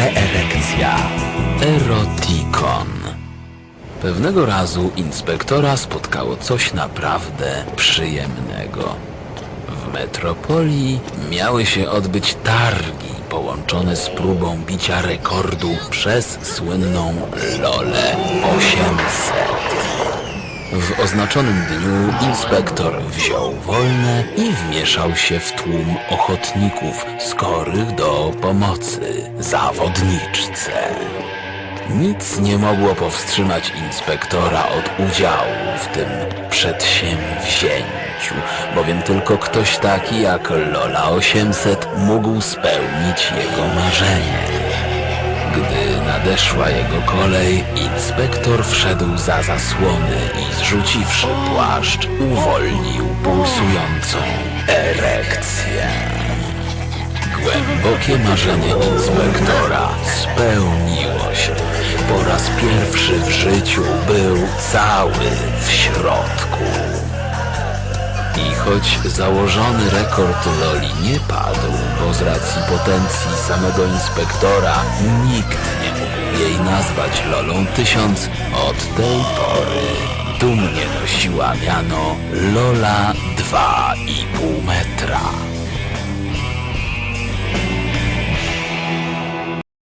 Preerekcja. Erotikon. Pewnego razu inspektora spotkało coś naprawdę przyjemnego. W metropolii miały się odbyć targi połączone z próbą bicia rekordu przez słynną Lolę 800. W oznaczonym dniu inspektor wziął wolne i wmieszał się w tłum ochotników skorych do pomocy zawodniczce. Nic nie mogło powstrzymać inspektora od udziału w tym przedsięwzięciu, bowiem tylko ktoś taki jak Lola 800 mógł spełnić jego marzenie. Nadeszła jego kolej, inspektor wszedł za zasłony i zrzuciwszy płaszcz, uwolnił pulsującą erekcję. Głębokie marzenie inspektora spełniło się. Po raz pierwszy w życiu był cały w środku. Choć założony rekord Loli nie padł, bo z racji potencji samego inspektora nikt nie mógł jej nazwać Lolą 1000, od tej pory dumnie nosiła miano Lola 2,5 metra.